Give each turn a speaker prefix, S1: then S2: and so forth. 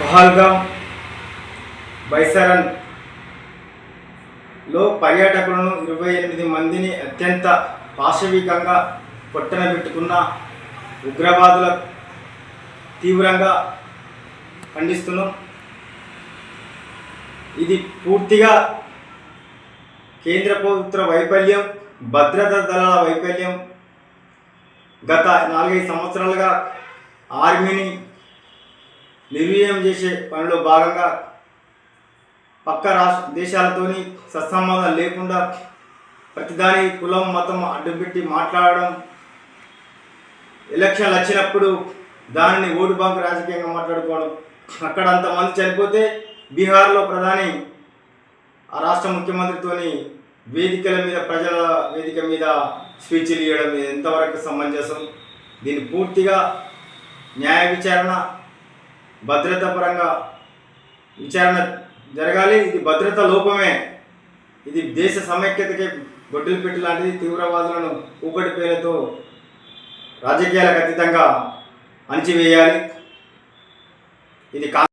S1: పహల్గామ్ బైసరన్లో పర్యాటకులను ఇరవై ఎనిమిది మందిని అత్యంత పాశవికంగా కొట్టనబెట్టుకున్న ఉగ్రవాదుల తీవ్రంగా ఖండిస్తున్నాం. ఇది పూర్తిగా కేంద్ర ప్రభుత్వ వైఫల్యం భద్రతా దళాల వైఫల్యం. గత నాలుగైదు సంవత్సరాలుగా ఆర్మీని నిర్వీర్యం చేసే పనిలో భాగంగా పక్క రాష్ట్ర దేశాలతోని సత్సంబంధం లేకుండా ప్రతిదాని కులం మతం అడ్డుపెట్టి మాట్లాడడం ఎలక్షన్లు వచ్చినప్పుడు దానిని ఓటు బ్యాంకు రాజకీయంగా మాట్లాడుకోవడం. అక్కడ అంతమంది చనిపోతే బీహార్లో ప్రధాని ఆ రాష్ట్ర ముఖ్యమంత్రితోని వేదికల మీద ప్రజల వేదిక మీద స్పీచ్లు ఇవ్వడం ఎంతవరకు సమంజసం? దీన్ని పూర్తిగా న్యాయ విచారణ భద్రత పరంగా విచారణ జరగాలి. ఇది భద్రత లోపమే. ఇది దేశ సమైక్యతకి గొడ్డులు పెట్టి లాంటిది తీవ్రవాదులను ఊకటి పేరుతో రాజకీయాలకు అతీతంగా అణిచివేయాలి. ఇది కా